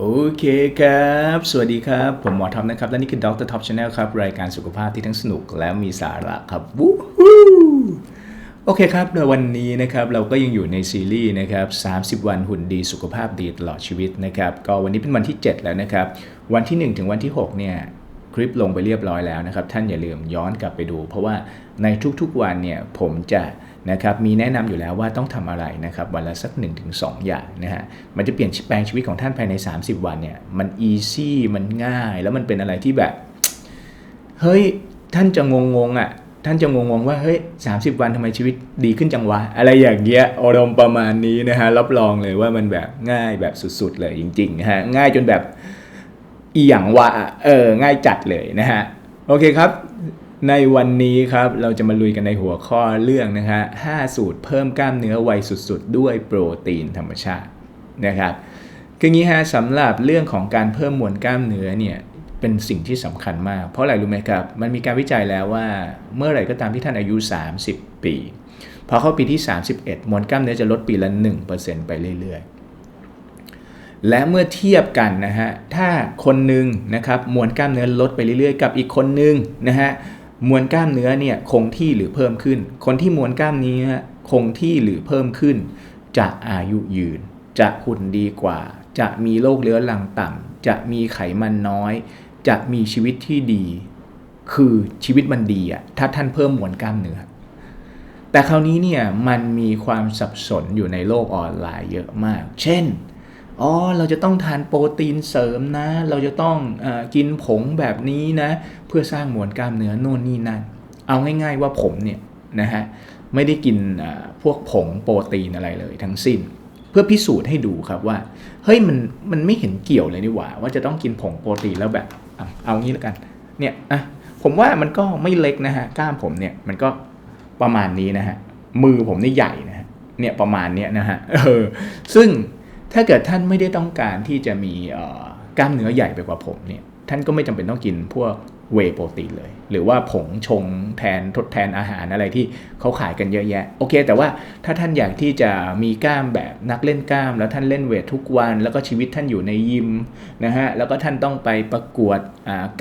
โอเคครับ สวัสดีครับ ผมหมอท็อปนะครับ และนี่คือดรท็อปชาแนลครับ รายการสุขภาพที่ทั้งสนุกและมีสาระครับวู้ฮู้โอเคครับในวันนี้นะครับเราก็ยังอยู่ในซีรีส์นะครับ 30 วันหุ่นดีสุขภาพดีตลอดชีวิตนะครับ ก็วันนี้เป็นวันที่ 7 แล้วนะครับ วันที่ 1 ถึงวันที่ 6 เนี่ยคลิปลงไปเรียบร้อยแล้วนะครับ ท่านอย่าลืมย้อนกลับไปดู เพราะว่าในทุกๆวันเนี่ยผมจะ นะครับมีแนะนำอยู่แล้วว่าต้องทำอะไรนะครับวันละสัก 1-2 อย่างนะฮะมันจะเปลี่ยนแปลงชีวิตของท่านภายใน 30 วันเนี่ยมันอีซี่มันง่าย แล้วมันเป็นอะไรที่แบบ เฮ้ย ท่านจะงงงๆอะท่านจะงงๆว่าเฮ้ย30วันทำไมชีวิตดีขึ้นจังวะ อะไรอย่างเงี้ยอารมณ์ประมาณนี้นะฮะรับรองเลยว่ามันแบบง่ายแบบสุดๆเลยจริงๆนะฮะง่ายจนแบบอีหยังวะเออง่ายจัดเลยนะฮะโอเคครับ ในวันนี้ครับเราจะมาลุยกันในหัวข้อเรื่องนะฮะ5สูตรเพิ่มกล้ามเนื้อไวสุดๆ ด้วยโปรตีนธรรมชาตินะครับคืองี้ฮะสำหรับเรื่องของการเพิ่มมวลกล้ามเนื้อเนี่ยเป็นสิ่งที่สำคัญมาก เพราะอะไรรู้ไหมครับ มันมีการวิจัยแล้วว่าเมื่อไหร่ก็ตามที่ท่านอายุ 30 ปีพอเข้าปีที่ 31 มวลกล้ามเนื้อจะลดปีละ 1%ไปเรื่อยๆ และเมื่อเทียบกันนะฮะ ถ้าคนหนึ่งนะครับมวลกล้ามเนื้อลดไปเรื่อยๆ กับอีกคนหนึ่งนะฮะ มวลกล้ามเนื้อเนี่ยคงที่หรือเพิ่มขึ้น คนที่มวลกล้ามเนื้อคงที่หรือเพิ่มขึ้น จะอายุยืน จะหุ่นดีกว่า จะมีโรคเรื้อรังต่ำจะมีไขมันน้อย จะมีชีวิตที่ดี คือชีวิตมันดีอะถ้าท่านเพิ่มมวลกล้ามเนื้อแต่คราวนี้เนี่ยมันมีความสับสนอยู่ในโลกออนไลน์เยอะมาก เช่น อ๋อเราจะต้องทานโปรตีนเสริมนะ เราจะต้องอกินผงแบบนี้นะ เพื่อสร้างมวลกล้ามเนื้อโน่นนี่นั่นเอาง่าย ๆว่าผมเนี่ยนะฮะไม่ได้กินพวกผงโปรตีนอะไรเลยทั้งสิ้น เพื่อพิสูจน์ให้ดูครับว่าเฮ้ยมันมันไม่เห็นเกี่ยวเลยนี่หว่า ว่าจะต้องกินผงโปรตีนแล้วแบบเอาเอางี้แล้วกันเนี่ยอะผมว่ามันก็ไม่เล็กนะฮะกล้ามผมเนี่ยมันก็ประมาณนี้นะฮะมือผมนี่ใหญ่นะฮะเนี่ยประมาณเนี้ยนะฮะเออซึ่ง ถ้าเกิดท่านไม่ได้ต้องการที่จะมีกล้ามเนื้อใหญ่ไปกว่าผมเนี่ยท่านก็ไม่จำเป็นต้องกินพวกเวโปรตีนเลย หรือว่าผงชงแทนทดแทนอาหารอะไรที่เขาขายกันเยอะแยะ โอเค แต่ว่าถ้าท่านอยากที่จะมีกล้ามแบบนักเล่นกล้าม แล้วท่านเล่นเวททุกวัน แล้วก็ชีวิตท่านอยู่ในยิมนะฮะแล้วก็ท่านต้องไปประกวด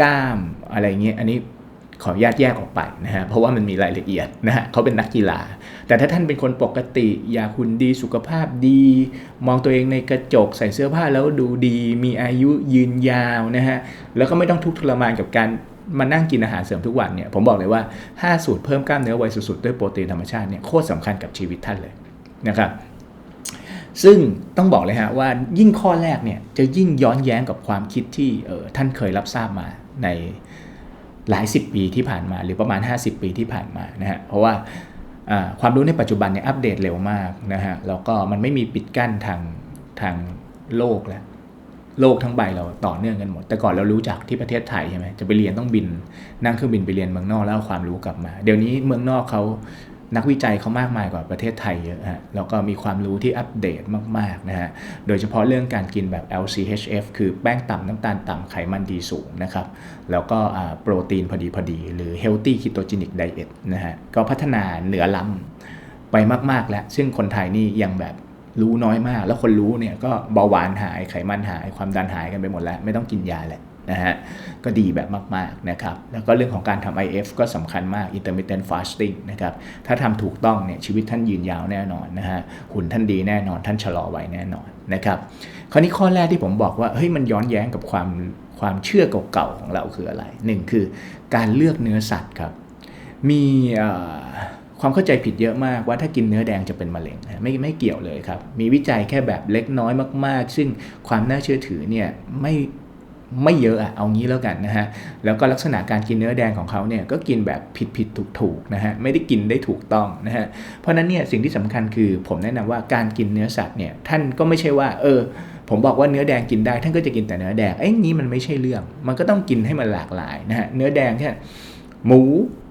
กล้ามอะไรเงี้ยอันนี้ขออนุญาตแยกออกไปนะฮะเพราะว่ามันมีรายละเอียดนะฮะเขาเป็นนักกีฬา แต่ถ้าท่านเป็นคนปกติ อยากหุ่นดีสุขภาพดี มองตัวเองในกระจกใส่เสื้อผ้าแล้วดูดี มีอายุยืนยาวนะฮะแล้วก็ไม่ต้องทุกข์ทรมานกับการมานั่งกินอาหารเสริมทุกวันเนี่ยผมบอกเลยว่า 5 สูตรเพิ่มกล้ามเนื้อไวสุดๆด้วยโปรตีนธรรมชาติเนี่ยโคตรสำคัญกับชีวิตท่านเลยนะครับซึ่งต้องบอกเลยฮะว่ายิ่งข้อแรกเนี่ยจะยิ่งย้อนแย้งกับความคิดที่เออท่านเคยรับทราบมาในหลายสิบปีที่ผ่านมา หรือประมาณ 50 ปีที่ผ่านมานะฮะเพราะว่า ความรู้ในปัจจุบันเนี่ยอัปเดตเร็วมากนะฮะแล้วก็มันไม่มีปิดกั้นทางทางโลกแล้วโลกทั้งใบเราต่อเนื่องกันหมด แต่ก่อนเรารู้จักที่ประเทศไทยใช่ไหมจะไปเรียนต้องบินนั่งเครื่องบินไปเรียนเมืองนอกแล้วเอาความรู้กลับมา เดี๋ยวนี้เมืองนอกเขา นักวิจัยเขามากมายกว่าประเทศไทยเยอะฮะแล้วก็มีความรู้ที่อัปเดตมากๆนะฮะ โดยเฉพาะเรื่องการกินแบบ LCHF คือแป้งต่ำน้ำตาลต่ำไขมันดีสูงนะครับ แล้วก็โปรตีนพอดีพอดี หรือ Healthy Ketogenic Diet นะฮะ ก็พัฒนาเหนือล้ำไปมากๆแล้ว ซึ่งคนไทยนี่ยังแบบรู้น้อยมาก แล้วคนรู้เนี่ยก็เบาหวานหายไขมันหายความดันหายกันไปหมดแล้ว ไม่ต้องกินยาแหละ นะฮะก็ดีแบบมากๆนะครับแล้วก็เรื่องของการทำ IF ก็สำคัญมาก intermittent fasting นะครับถ้าทำถูกต้องเนี่ยชีวิตท่านยืนยาวแน่นอนนะฮะหุ่นท่านดีแน่นอน ท่านชะลอไว้แน่นอนนะครับคราวนี้ข้อแรกที่ผมบอกว่าเฮ้ยมันย้อนแย้งกับความความเชื่อเก่าๆของเราคืออะไรหนึ่งคือการเลือกเนื้อสัตว์ครับมีความเข้าใจผิดเยอะมากว่าถ้ากินเนื้อแดงจะเป็นมะเร็งไม่ไม่เกี่ยวเลยครับ มีวิจัยแค่แบบเล็กน้อยมาก ๆ ซึ่งความน่าเชื่อถือเนี่ยไม่ ไม่เยอะอะเอางี้แล้วกันนะฮะแล้วก็ลักษณะการกินเนื้อแดงของเขาเนี่ยก็กินแบบผิดผิดถูกถูกนะฮะไม่ได้กินได้ถูกต้องนะฮะเพราะนั้นเนี่ยสิ่งที่สำคัญคือผมแนะนำว่าการกินเนื้อสัตว์เนี่ยท่านก็ไม่ใช่ว่าเออผมบอกว่าเนื้อแดงกินได้ท่านก็จะกินแต่เนื้อแดงไอ้นี้มันไม่ใช่เรื่อง มันก็ต้องกินให้มันหลากหลายนะฮะเนื้อแดงแค่หมู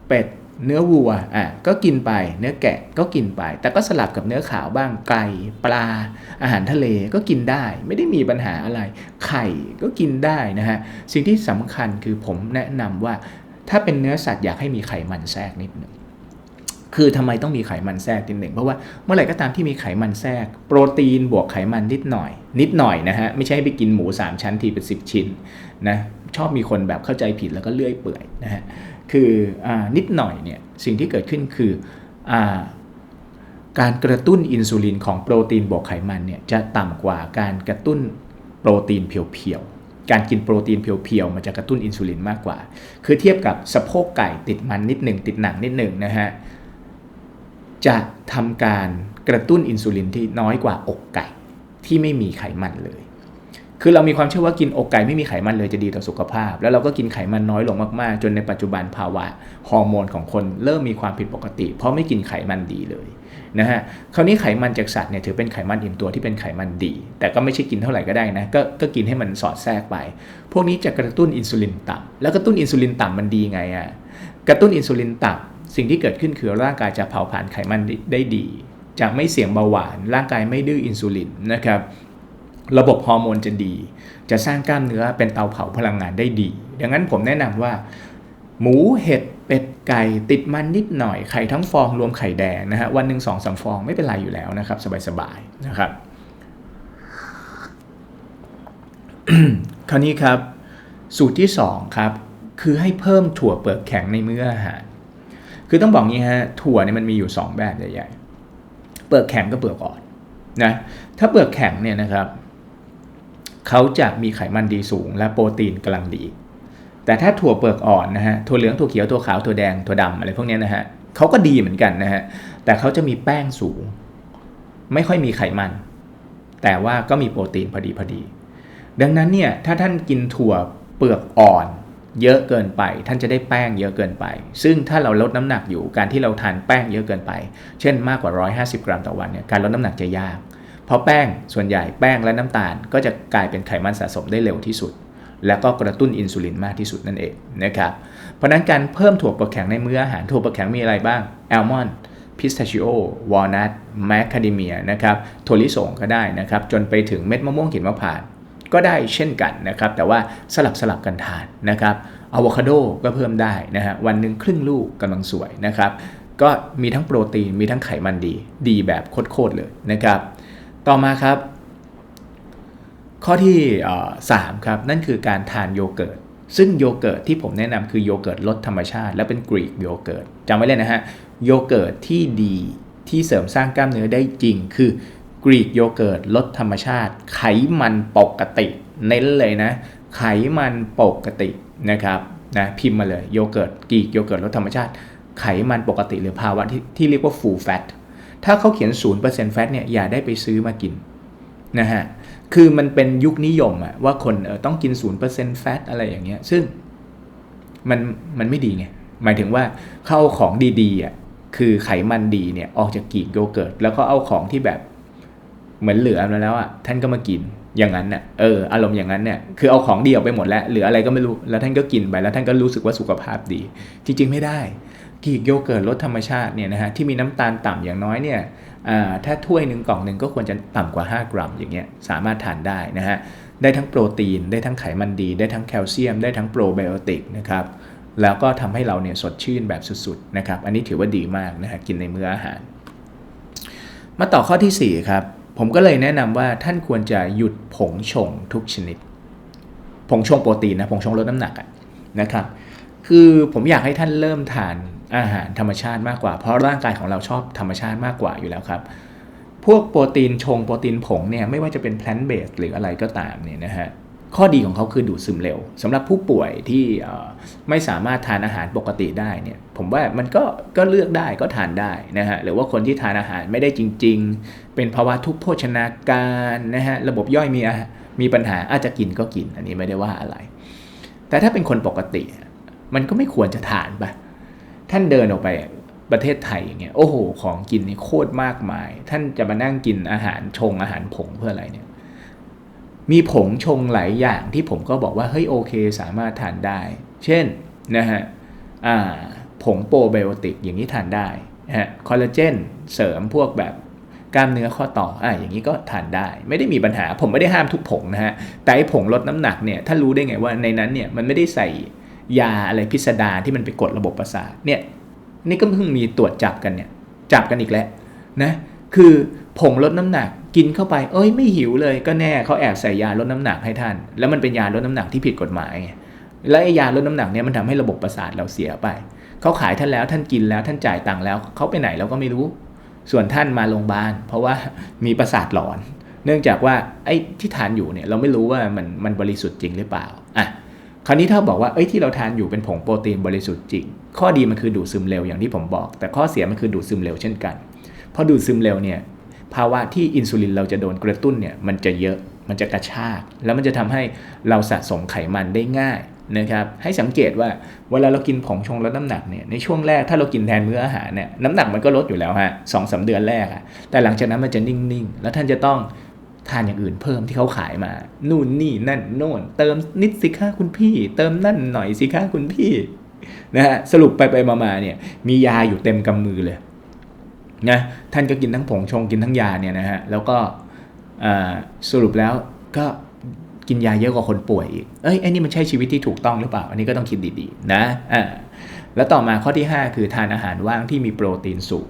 เป็ด เนื้อวัวอะก็กินไป เนื้อแกะก็กินไป แต่ก็สลับกับเนื้อขาวบ้างไก่ปลา อาหารทะเลก็กินได้ ไม่ได้มีปัญหาอะไร ไข่ก็กินได้นะฮะสิ่งที่สำคัญคือผมแนะนำว่า ถ้าเป็นเนื้อสัตว์อยากให้มีไขมันแทรกนิดหนึ่งคือทำไมต้องมีไขมันแทรกนิดหนึ่งเพราะว่าเมื่อไหร่ก็ตามที่มีไขมันแทรก โปรตีนบวกไขมันนิดหน่อย นิดหน่อยนะฮะไม่ใช่ไปกินหมู 3 ชั้นทีเป็น10 ชิ้นนะชอบมีคนแบบเข้าใจผิดแล้วก็เลื่อยเปื่อยนะฮะ คืออนิดหน่อยเนี่ยสิ่งที่เกิดขึ้นคืออการกระตุ้นอินซูลินของโปรตีนบวกไขมันเนี่ยจะต่ำกว่าการกระตุ้นโปรตีนเพียวๆ การกินโปรตีนเพียวๆ มันจะกระตุ้นอินซูลินมากกว่า คือเทียบกับสะโพกไก่ติดมันนิดหนึ่งติดหนังนิดหนึ่งนะฮะ จะทำการกระตุ้นอินซูลินที่น้อยกว่าอกไก่ที่ไม่มีไขมันเลย คือเรามีความเชื่อว่ากินอกไก่ไม่มีไขมันเลยจะดีต่อสุขภาพ แล้วเราก็กินไขมันน้อยลงมากๆ จนในปัจจุบันภาวะฮอร์โมนของคนเริ่มมีความผิดปกติ เพราะไม่กินไขมันดีเลยนะฮะคราวนี้ไขมันจากสัตว์เนี่ยถือเป็นไขมันอิ่มตัวที่เป็นไขมันดี แต่ก็ไม่ใช่กินเท่าไหร่ก็ได้นะก็ก็กินให้มันสอดแทรกไป พวกนี้จะกระตุ้นอินซูลินต่ำแล้วกระตุ้นอินซูลินต่ำมันดีไงอะ่ะกระตุ้นอินซูลินต่ำสิ่งที่เกิดขึ้นคือร่างกายจะเผาผลาญไขมันได้ดีจะไม่เสี่ยงเบาหวาน ร่างกายไม่ดื้ออินซูลินนะครับ ระบบฮอร์โมนจะดี จะสร้างกล้ามเนื้อเป็นเตาเผาพลังงานได้ดี ดังนั้นผมแนะนำว่า หมูเห็ดเป็ดไก่ติดมันนิดหน่อยไข่ทั้งฟองรวมไข่แดงนะฮะวันหนึ่งสองสาฟองไม่เป็นไรอยู่แล้วนะครับสบายๆนะครับคราวนี้ครับ สูตรที่2ครับคือให้เพิ่มถั่วเปลือกแข็งในมื้ออาหารคือต้องบอกงี้ฮะถั่วเนี่ยมันมีอยู่ 2 แบบใหญ่ๆเปลือกแข็งกับเปลือกอ่อนนะถ้าเปลือกแข็งเนี่ยนะครับ เขาจะมีไขมันดีสูง และโปรตีนกำลังดี แต่ถ้าถั่วเปลือกอ่อนนะฮะถั่วเหลืองถั่วเขียวถั่วขาวถั่วแดงถั่วดำอะไรพวกนี้นะฮะเขาก็ดีเหมือนกันนะฮะแต่เขาจะมีแป้งสูง ไม่ค่อยมีไขมัน แต่ว่าก็มีโปรตีนพอดีพอดี ดังนั้นเนี่ยถ้าท่านกินถั่วเปลือกอ่อนเยอะเกินไป ท่านจะได้แป้งเยอะเกินไป ซึ่งถ้าเราลดน้ำหนักอยู่การที่เราทานแป้งเยอะเกินไป เช่นมากกว่า 150 กรัมต่อวันเนี่ยการลดน้ำหนักจะยาก เพราะแป้งส่วนใหญ่แป้งและน้ำตาล ก็จะกลายเป็นไขมันสะสมได้เร็วที่สุด แล้วก็กระตุ้นอินซูลินมากที่สุดนั่นเองนะครับเพราะนั้นการเพิ่มถั่วปลือกแข็งในมื้ออาหารถั่วปลือกแข็งมีอะไรบ้างแอลมอนด์พิสตาชิโอวอลนัทแมคคาเดเมียนะครับถั่วลิสงก็ได้นะครับจนไปถึงเม็ดมะม่วงหินมะพร้าวก็ได้เช่นกันนะครับ แต่ว่าสลับสลับกันทานนะครับอะโวคาโดก็เพิ่มได้นะฮะวันหนึ่งครึ่งลูกกำลังสวยนะครับ ก็มีทั้งโปรตีนมีทั้งไขมันดี ดีแบบโคตรเลยนะครับ ต่อมาครับ ข้อที่3ครับนั่นคือการทานโยเกิร์ตซึ่งโยเกิร์ตที่ผมแนะนำคือโยเกิร์ตรสธรรมชาติ และเป็นกรีกโยเกิร์ตจำไว้เลยนะฮะโยเกิร์ตที่ดีที่เสริมสร้างกล้ามเนื้อได้จริง คือกรีกโยเกิร์ตรสธรรมชาติ ไขมันปกติ เน้นเลยนะ ไขมันปกตินะครับนะพิมพ์มาเลยโยเกิร์ตกรีกโยเกิร์ตรสธรรมชาติ ไขมันปกติ หรือภาวะที่ที่เรียกว่า full fat ถ้าเขาเขียน0% fat เนี่ยอย่าได้ไปซื้อมากินนะฮะ คือมันเป็นยุคนิยมอะว่าคนเออต้องกิน 0%แฟตอะไรอย่างเงี้ย ซึ่งมันมันไม่ดีไง หมายถึงว่าเข้าของดีๆอะคือไขมันดีเนี่ยออกจากกีกโยเกิร์ตแล้วก็เอาของที่แบบเหมือนเหลือมาแล้วอะท่านก็มากินอย่างนั้นเนี่ยเอออารมณ์อย่างนั้นเนี่ยคือเอาของดีออกไปหมดแล้วเหลืออะไรก็ไม่รู้แล้วท่านก็กินไปแล้วท่านก็รู้สึกว่าสุขภาพดี จริง ๆ ไม่ได้ กีกโยเกิร์ตรสธรรมชาติเนี่ยนะฮะที่มีน้ำตาลต่ำอย่างน้อยเนี่ยถ้าถ้วยหนึ่งกล่องหนึ่งก็ควรจะต่ำกว่า 5 กรัมอย่างเงี้ยสามารถทานได้นะฮะได้ทั้งโปรตีน ได้ทั้งไขมันดี ได้ทั้งแคลเซียม ได้ทั้งโปรไบโอติกนะครับแล้วก็ทำให้เราเนี่ยสดชื่นแบบสุดๆนะครับอันนี้ถือว่าดีมากนะฮะกินในมื้ออาหาร มาต่อข้อที่ 4 ครับ ผมก็เลยแนะนำว่าท่านควรจะหยุดผงชงทุกชนิด ผงชงโปรตีนนะผงชงลดน้ำหนักนะครับคือผมอยากให้ท่านเริ่มทาน อาหารธรรมชาติมากกว่า เพราะร่างกายของเราชอบธรรมชาติมากกว่าอยู่แล้วครับ พวกโปรตีนชงโปรตีนผงเนี่ยไม่ว่าจะเป็นแพลนเบสหรืออะไรก็ตามเนี่ยนะฮะข้อดีของเขาคือดูดซึมเร็วสำหรับผู้ป่วยที่ไม่สามารถทานอาหารปกติได้เนี่ยผมว่ามันก็ก็เลือกได้ก็ทานได้นะฮะหรือว่าคนที่ทานอาหารไม่ได้จริง ๆ เป็นภาวะทุกโภชนาการนะฮะระบบย่อยมีมีปัญหาอาจจะกินก็กิน อันนี้ไม่ได้ว่าอะไร แต่ถ้าเป็นคนปกติ มันก็ไม่ควรจะทานไป ท่านเดินออกไปประเทศไทยอย่างเงี้ยโอ้โห ของกินนี่โคตรมากมาย ท่านจะมานั่งกินอาหารชงอาหารผงเพื่ออะไรเนี่ยมีผงชงหลายอย่างที่ผมก็บอกว่าเฮ้ยโอเค สามารถทานได้ เช่นนะฮะผงโปรไบโอติกอย่างนี้ทานได้ฮะคอลลาเจนเสริมพวกแบบกล้ามเนื้อข้อต่ออ่าอย่างนี้ก็ทานได้ ไม่ได้มีปัญหาผมไม่ได้ห้ามทุกผงนะฮะแต่ไอผงลดน้ำหนักเนี่ยท่านรู้ได้ไงว่าในนั้นเนี่ยมันไม่ได้ใส่ ยาอะไรพิสดารที่มันไปกดระบบประสาทเนี่ยนี่ก็เพิ่งมีตรวจจับกันเนี่ยจับกันอีกแล้วนะคือผงลดน้ำหนักกินเข้าไป เอ้ยไม่หิวเลยก็แน่เขาแอบใส่ยาลดน้ำหนักให้ท่าน แล้วมันเป็นยาลดน้ำหนักที่ผิดกฎหมาย และไอ้ยาลดน้ำหนักเนี่ยมันทำให้ระบบประสาทเราเสียไปเขาขายท่านแล้วท่านกินแล้วท่านจ่ายตังค์แล้วเขาไปไหนเราก็ไม่รู้ ส่วนท่านมาโรงพยาบาล เพราะว่ามีประสาทหลอน เนื่องจากว่าไอ้ที่ทานอยู่เนี่ยเราไม่รู้ว่ามันมันบริสุทธิ์จริงหรือเปล่าอะ คราวนี้ถ้าบอกว่าเอ้ยที่เราทานอยู่เป็นผงโปรตีนบริสุทธิ์จริง ข้อดีมันคือดูดซึมเร็วอย่างที่ผมบอก แต่ข้อเสียมันคือดูดซึมเร็วเช่นกันพอดูดซึมเร็วเนี่ยภาวะที่อินซูลินเราจะโดนกระตุ้นเนี่ยมันจะเยอะมันจะกระชาก แล้วมันจะทำให้เราสะสมไขมันได้ง่ายนะครับให้สังเกตว่าเวลาเรากินผงชงลดน้ำหนักเนี่ยในช่วงแรกถ้าเรากินแทนมื้ออาหารเนี่ยน้ำหนักมันก็ลดอยู่แล้วฮะสองสาเดือนแรกอะแต่หลังจากนั้นมันจะนิ่งๆ แล้วท่านจะต้อง ทานอย่างอื่นเพิ่มที่เขาขายมา นู่นนี่นั่นโน่น เติมนิดสิคะคุณพี่ เติมนั่นหน่อยสิคะคุณพี่นะฮะสรุปไปไปมาๆเนี่ยมียาอยู่เต็มกำมือเลยนะท่านก็กินทั้งผงชงกินทั้งยาเนี่ยนะฮะแล้วก็สรุปแล้วก็กินยาเยอะกว่าคนป่วยอีก เอ้ยไอ้นี่มันใช่ชีวิตที่ถูกต้องหรือเปล่า อันนี้ก็ต้องคิดดีๆนะอ่าแล้วต่อมาข้อที่ 5 คือทานอาหารว่างที่มีโปรตีนสูง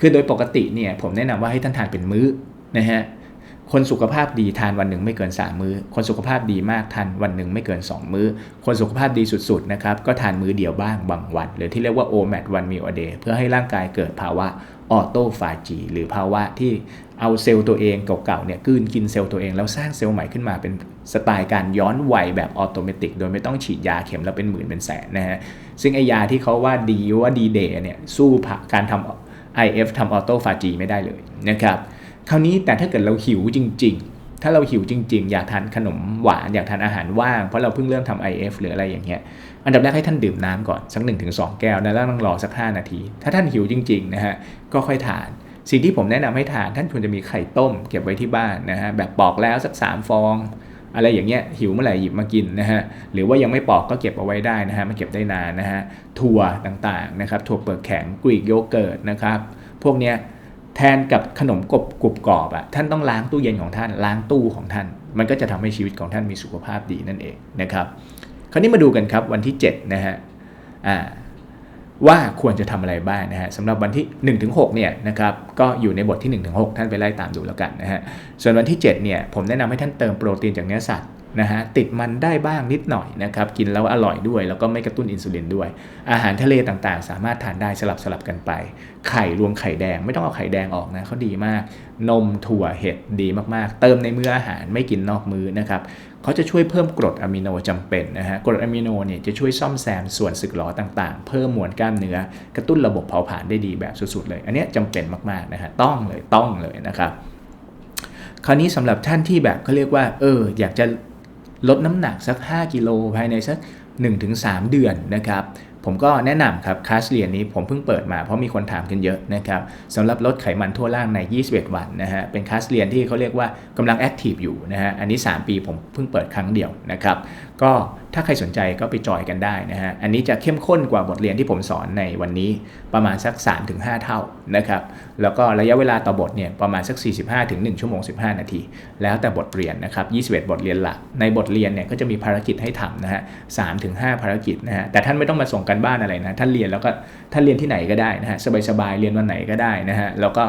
คือโดยปกติเนี่ยผมแนะนำว่าให้ท่านทานเป็นมื้อนะฮะ คนสุขภาพดีทานวันหนึ่งไม่เกิน 3 มื้อ คนสุขภาพดีมากทานวันหนึ่งไม่เกิน 2 มื้อ คนสุขภาพดีสุดๆนะครับก็ทานมื้อเดียวบ้างบางวัน หรือที่เรียกว่า OMAD one meal a day เพื่อให้ร่างกายเกิดภาวะออโตฟาจีหรือภาวะที่เอาเซลล์ตัวเองเก่าๆเนี่ยกืนกินเซลล์ตัวเองแล้วสร้างเซลล์ใหม่ขึ้นมาเป็นสไตล์การย้อนวัยแบบออโตเมติกโดยไม่ต้องฉีดยาเข็มแล้วเป็นหมื่นเป็นแสนนะฮะซึ่งไอยาที่เขาว่าดีว่าดีเดย์เนี่ยสู้การทำ IF ทำออโตฟาจีไม่ได้เลยนะครับ คราวนี้แต่ถ้าเกิดเราหิวจริง ๆ ถ้าเราหิวจริง ๆ อยากทานขนมหวานอยากทานอาหารว่าง เพราะเราเพิ่งเริ่มทำ IF หรืออะไรอย่างเงี้ยอันดับแรกให้ท่านดื่มน้ำก่อนสัก1-2 แก้วแล้วต้องรอสัก 5 นาที ถ้าท่านหิวจริงๆนะฮะก็ค่อยทานสิ่งที่ผมแนะนำให้ทานท่านควรจะมีไข่ต้ม เก็บไว้ที่บ้านนะฮะแบบปอกแล้วสัก 3 ฟอง อะไรอย่างเงี้ยหิวเมื่อไหร่หยิบมากินนะฮะหรือว่ายังไม่ปอกก็เก็บเอาไว้ได้นะฮะมันเก็บได้นานนะฮะถั่วต่างๆนะครับถั่วเปลือกแข็งกรีกโยเกิร์ตนะครับพวกเนี้ย แทนกับขนมกบกรุบกรอบอะ่ะท่านต้องล้างตู้เย็นของท่านล้างตู้ของท่าน มันก็จะทำให้ชีวิตของท่านมีสุขภาพดีนั่นเองนะครับ คราวนี้มาดูกันครับวันที่7นะฮะอ่าว่าควรจะทำอะไรบ้างนะฮะสำหรับวันที่1-6เนี่ยนะครับก็อยู่ในบทที่1-6ท่านไปไล่ตามดูแล้วกันนะฮะส่วนวันที่7เนี่ยผมแนะนำให้ท่านเติมโปรตีนจากเนื้อสัตว์ นะฮะติดมันได้บ้างนิดหน่อยนะครับกินแล้วอร่อยด้วย แล้วก็ไม่กระตุ้นอินซูลินด้วย อาหารทะเลต่างๆ สามารถทานได้สลับสลับกันไป ไข่รวมไข่แดงไม่ต้องเอาไข่แดงออกนะเขาดีมาก นมถั่วเห็ดดีมากๆ เติมในมื้ออาหารไม่กินนอกมื้อนะครับเขาจะช่วยเพิ่มกรดอะมิโนจำเป็นนะฮะกรดอะมิโนเนี่ยจะช่วยซ่อมแซมส่วนสึกหรอต่างๆ เพิ่มมวลกล้ามเนื้อกระตุ้นระบบเผาผลาญได้ดีแบบสุดๆเลย อันนี้จำเป็นมากๆนะฮะต้องเลยต้องเลยนะครับคราวนี้สำหรับท่านที่แบบเขาเรียกว่าเอออยากจะ ลดน้ำหนักสัก 5 กิโลภายในสัก 1-3 เดือนนะครับ ผมก็แนะนำครับคลาสเรียนนี้ผมเพิ่งเปิดมาเพราะมีคนถามกันเยอะนะครับสำหรับลดไขมันทั่วร่างใน 21 วันนะฮะเป็นคลาสเรียนที่เขาเรียกว่ากำลังแอคทีฟอยู่นะฮะอันนี้ 3 ปีผมเพิ่งเปิดครั้งเดียวนะครับก็ถ้าใครสนใจก็ไปจอยกันได้นะฮะอันนี้จะเข้มข้นกว่าบทเรียนที่ผมสอนในวันนี้ประมาณสัก 3-5 เท่านะครับแล้วก็ระยะเวลาต่อบทเนี่ยประมาณสัก 45-1 ชั่วโมง 15 นาที แล้วแต่บทเรียนนะครับ21 บทเรียนหลักในบทเรียนเนี่ยก็จะมีภารกิจให้ทำนะฮะ3-5 ภารกิจนะฮะแต่ท่านไม่ต้องมาส่งกันบ้านอะไรนะท่านเรียนแล้วก็ท่านเรียนที่ไหนก็ได้นะฮะสบายๆเรียนวันไหนก็ได้นะฮะแล้วก็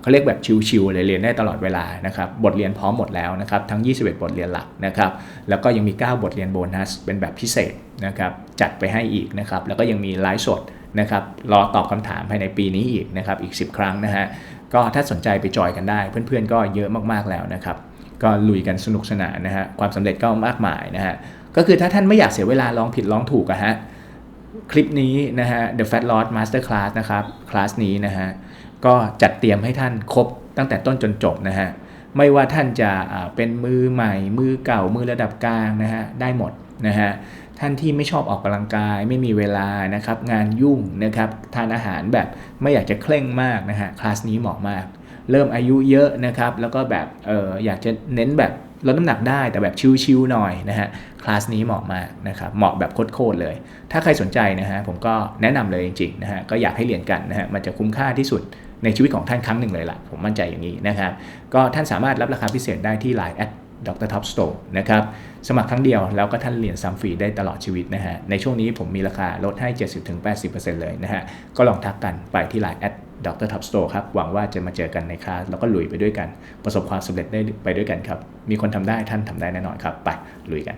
เขาเรียกแบบชิวๆเลยเรียนได้ตลอดเวลานะครับบทเรียนพร้อมหมดแล้วนะครับทั้ง 21 บทเรียนหลักนะครับแล้วก็ยังมี 9 บทเรียนโบนัส เป็นแบบพิเศษนะครับจัดไปให้อีกนะครับแล้วก็ยังมีไลฟ์สดนะครับรอตอบคำถามภายในปีนี้อีกนะครับอีก 10 ครั้งนะฮะก็ถ้าสนใจไปจอยกันได้ เพื่อนๆก็เยอะมากๆแล้วนะครับก็ลุยกันสนุกสนานนะฮะความสำเร็จก็มากมายนะฮะก็คือถ้าท่านไม่อยากเสียเวลาลองผิดลองถูกอะฮะ คลิปนี้นะฮะ The Fat Loss Master Class นะครับ คลาสนี้นะฮะ ก็จัดเตรียมให้ท่านครบตั้งแต่ต้นจนจบนะฮะ ไม่ว่าท่านจะเป็นมือใหม่ มือเก่า มือระดับกลางนะฮะ ได้หมดนะฮะ ท่านที่ไม่ชอบออกกำลังกาย ไม่มีเวลานะครับ งานยุ่งนะครับ ทานอาหารแบบไม่อยากจะเคร่งมากนะฮะ คลาสนี้เหมาะมาก เริ่มอายุเยอะนะครับ แล้วก็แบบเอออยากจะเน้นแบบ ลดน้ำหนักได้แต่แบบชิวๆหน่อยนะฮะคลาสนี้เหมาะมากนะครับเหมาะแบบโคตรเลย ถ้าใครสนใจนะฮะผมก็แนะนำเลยจริงๆนะฮะก็อยากให้เรียนกันนะฮะมันจะคุ้มค่าที่สุดในชีวิตของท่านครั้งหนึ่งเลยล่ะผมมั่นใจอย่างนี้นะครับก็ท่านสามารถรับราคาพิเศษได้ที่ Line ดรท็อปสโตร์นะครับสมัครครั้งเดียวแล้วก็ท่านเรียนซ้ำฟรีได้ตลอดชีวิตนะฮะในช่วงนี้ผมมีราคาลดให้ 70-80%เลยนะฮะก็ลองทักกันไปที่ไลน์แอดดรท็อปสโตร์ครับหวังว่าจะมาเจอกันในคลาสแล้วก็ลุยไปด้วยกัน ประสบความสำเร็จได้ไปด้วยกันครับ มีคนทำได้ท่านทำได้แน่นอนครับ ไปลุยกัน